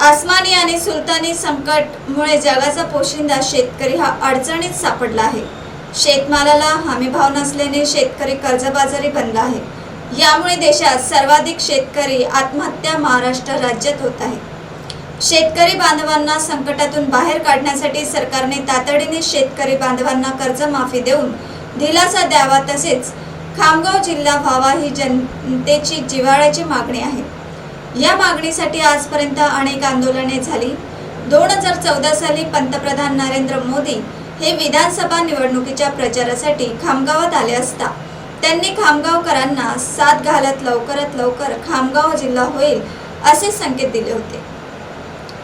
आसमानी आणि सुलतानी संकटमुळे जगाचा पोशिंदा शेतकरी हा अडचणीत सापडला आहे. शेतमालाला हमीभाव नसल्याने शेतकरी कर्जबाजारी बनला आहे. यामुळे देशात सर्वाधिक शेतकरी आत्महत्या महाराष्ट्र राज्यात होत आहे. शेतकरी बांधवांना संकटातून बाहेर काढण्यासाठी सरकारने तातडीने शेतकरी बांधवांना कर्जमाफी देऊन दिलासा द्यावा तसेच खामगाव जिल्हा व्हावा ही जनतेची जिव्हाळ्याची मागणी आहे. या मागणीसाठी आजपर्यंत अनेक आंदोलने झाली. दोन हजार चौदा साली पंतप्रधान नरेंद्र मोदी हे विधानसभा निवडणुकीच्या प्रचारासाठी खामगावात आले असता त्यांनी खामगावकरांना साथ घालत लवकरात लवकर खामगाव जिल्हा होईल असे संकेत दिले होते.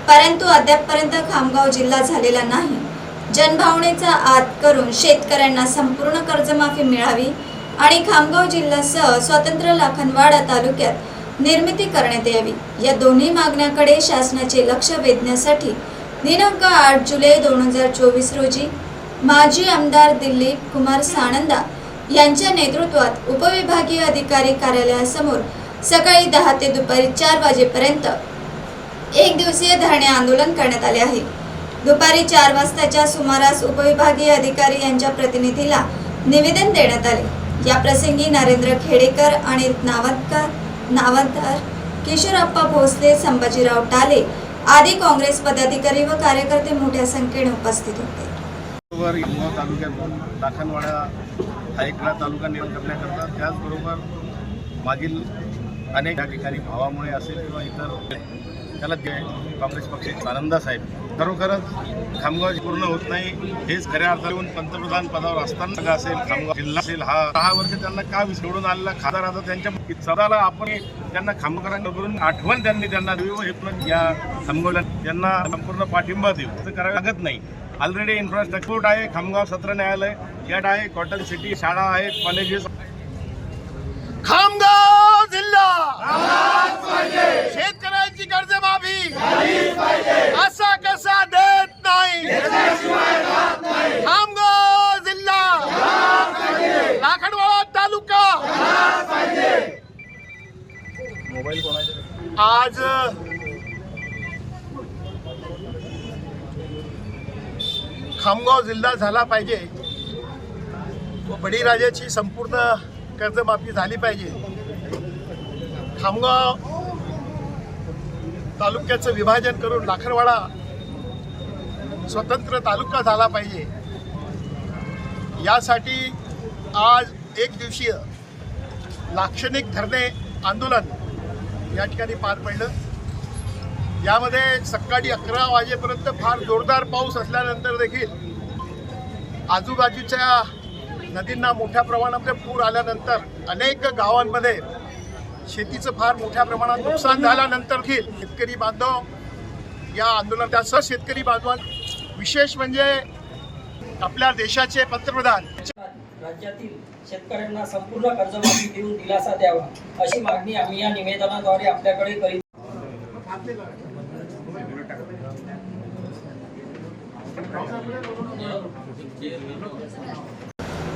परंतु अद्यापपर्यंत खामगाव जिल्हा झालेला नाही. जनभावनेचा आत करून शेतकऱ्यांना संपूर्ण कर्जमाफी मिळावी आणि खामगाव जिल्ह्यासह स्वतंत्र लाखनवाडा तालुक्यात निर्मिती करण्यात यावी. या दोन्ही मागण्याकडे शासनाचे लक्ष वेधण्यासाठी दिनांक आठ जुलै दोन हजार चोवीस रोजी माजी आमदार दिलीप कुमार सानंदा यांच्या नेतृत्वात उपविभागीय अधिकारी कार्यालयासमोर सकाळी दहा ते दुपारी चार वाजेपर्यंत एक दिवसीय धरणे आंदोलन करण्यात आले आहे. दुपारी चार वाजताच्या सुमारास उपविभागीय अधिकारी यांच्या प्रतिनिधीला निवेदन देण्यात आले. या प्रसंगी नरेंद्र खेडेकर आणि नावतकर नावतदार किशोरप्पा भोसले संभाजीराव टाले आदी काँग्रेस पदाधिकारी व कार्यकर्ते मोठ्या संख्येने उपस्थित होते. तालुक्यातून लाखनवाडा हा एक तालुका निर्माण करण्याकरता त्याचबरोबर मागील अनेक या ठिकाणी भावामुळे असेल किंवा इतर त्याला जे काँग्रेस पक्षाचे आनंदा साहेब. खरोखरच खामगाव पूर्ण होत नाही हेच खऱ्या अर्थाने पंतप्रधान पदावर असताना असेल खामगाव जिल्हा असेल हा सहा वर्ष त्यांना का निवडून आलेला खासदार आता त्यांच्या सदाला आपण त्यांना खामगारांकडून आठवण त्यांनी त्यांना देऊ हो, हे पण या खामगावला त्यांना संपूर्ण पाठिंबा देऊ. असं करावं लागत नाही. ऑलरेडी इन्फ्रास्ट्रक्चर आहे खामगाव सत्र न्यायालय गेट आहे कॉटन सिटी शाळा आहेत कॉलेजेस खामगाव जिल्हा शेतकऱ्यांची कर्जमाफी असा कसा देत नाही? खामगाव जिल्हा. लाखनवाडा तालुका. आज खामगाव जिल्हा झाला पाहिजे. व बळीराजाची संपूर्ण कर्जमाफी झाली पाहिजे. खामगाव तालुक्याचं विभाजन करून लाखरवाडा स्वतंत्र तालुका झाला पाहिजे. यासाठी आज एक दिवसीय लाक्षणिक धरणे आंदोलन या ठिकाणी पार पडलं. यामध्ये सकाळी अकरा वाजेपर्यंत फार जोरदार पाऊस असल्यानंतर देखील आजूबाजूच्या नदींना मोठ्या प्रमाणामध्ये पूर आल्यानंतर अनेक गावांमध्ये शेतीचं फार मोठ्या प्रमाणात नुकसान झाल्यानंतर देखील शेतकरी बांधव या आंदोलनात त्यासह शेतकरी बांधवां विशेष म्हणजे आपल्या देशाचे पंतप्रधान. राज्यातील शेतकऱ्यांना संपूर्ण कर्जमाफी देऊन दिलासा द्यावा अशी मागणी आम्ही या निवेदनाद्वारे आपल्याकडे करीत